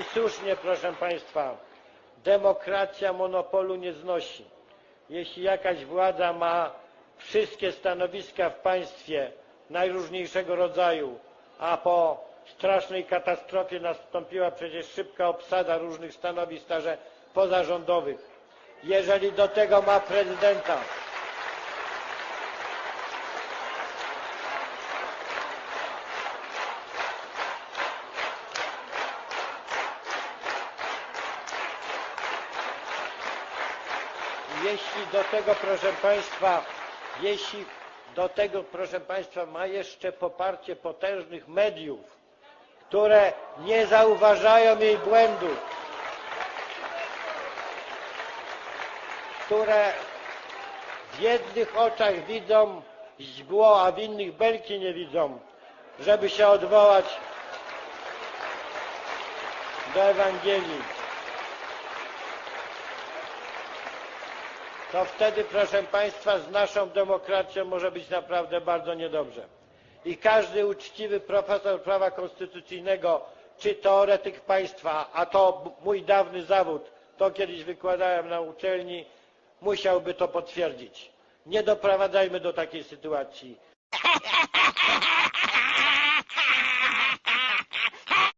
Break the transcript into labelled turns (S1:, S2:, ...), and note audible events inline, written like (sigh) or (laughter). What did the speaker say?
S1: I słusznie, proszę Państwa, demokracja monopolu nie znosi. Jeśli jakaś władza ma wszystkie stanowiska w państwie najróżniejszego rodzaju, a po strasznej katastrofie nastąpiła przecież szybka obsada różnych stanowisk, także pozarządowych, jeżeli do tego ma prezydenta, jeśli do tego, proszę Państwa, jeśli do tego, proszę Państwa, ma jeszcze poparcie potężnych mediów, które nie zauważają jej błędów, które w jednych oczach widzą źdźbło, a w innych belki nie widzą, żeby się odwołać do Ewangelii. To wtedy, proszę Państwa, z naszą demokracją może być naprawdę bardzo niedobrze. I każdy uczciwy profesor prawa konstytucyjnego czy teoretyk państwa, a to mój dawny zawód, to kiedyś wykładałem na uczelni, musiałby to potwierdzić. Nie doprowadzajmy do takiej sytuacji. (laughs)